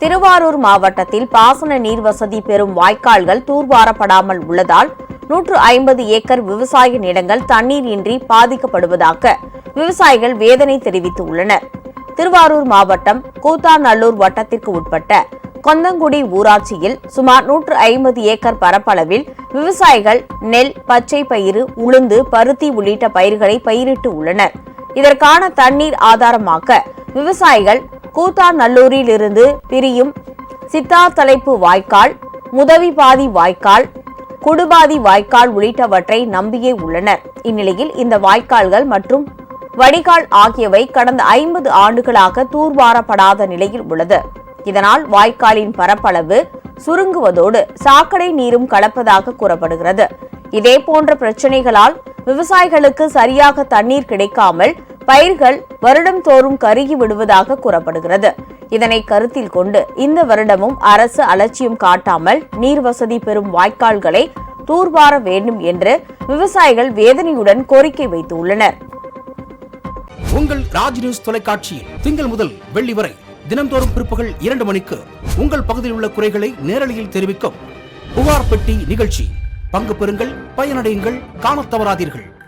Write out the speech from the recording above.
திருவாரூர் மாவட்டத்தில் பாசன நீர் வசதி பெறும் வாய்க்கால்கள் தூர்வாரப்படாமல் உள்ளதால் நூற்று ஐம்பது ஏக்கர் விவசாய நிலங்கள் தண்ணீர் இன்றி பாதிக்கப்படுவதாக விவசாயிகள் வேதனை தெரிவித்துள்ளனர். திருவாரூர் மாவட்டம் கூத்தாநல்லூர் வட்டத்திற்கு உட்பட்ட கொந்தங்குடி ஊராட்சியில் சுமார் நூற்று ஐம்பது ஏக்கர் பரப்பளவில் விவசாயிகள் நெல் பச்சை பயிறு உளுந்து பருத்தி உள்ளிட்ட பயிர்களை பயிரிட்டு உள்ளனர். இதற்கான தண்ணீர் ஆதாரமாக விவசாயிகள் கூத்தாநல்லூரில் இருந்து பிரியும் சித்தாத்தலைப்பு வாய்க்கால் முதவிபாதி வாய்க்கால் குடுபாதி வாய்க்கால் உள்ளிட்டவற்றை நம்பியே உள்ளனர். இந்நிலையில் இந்த வாய்க்கால்கள் மற்றும் வடிகால் ஆகியவை கடந்த ஐம்பது ஆண்டுகளாக தூர்வாரப்படாத நிலையில் உள்ளது. இதனால் வாய்க்காலின் பரப்பளவு சுருங்குவதோடு சாக்கடை நீரும் கலப்பதாக கூறப்படுகிறது. இதே போன்ற பிரச்சனைகளால் விவசாயிகளுக்கு சரியாக தண்ணீர் கிடைக்காமல் பயிர்கள் வருடம் தோறும் கருகி விடுவதாக கூறப்படுகிறது. இதனை கருத்தில் கொண்டு இந்த வருடமும் அரசு அலட்சியம் காட்டாமல் நீர் வசதி பெறும் வாய்க்கால்களை தூர்வார வேண்டும் என்று விவசாயிகள் வேதனையுடன் கோரிக்கை வைத்துள்ளனர். உங்கள் ராஜ் நியூஸ் தொலைக்காட்சியில் திங்கள் முதல் வெள்ளி வரை தினம்தோறும் பிற்பகல் இரண்டு மணிக்கு உங்கள் பகுதியில் உள்ள குறைகளை நேரலையில் தெரிவிக்கும் புகார் பெட்டி நிகழ்ச்சி. பங்கு பெறுங்கள் பயனடையுங்கள் காணத் தவறாதீர்கள்.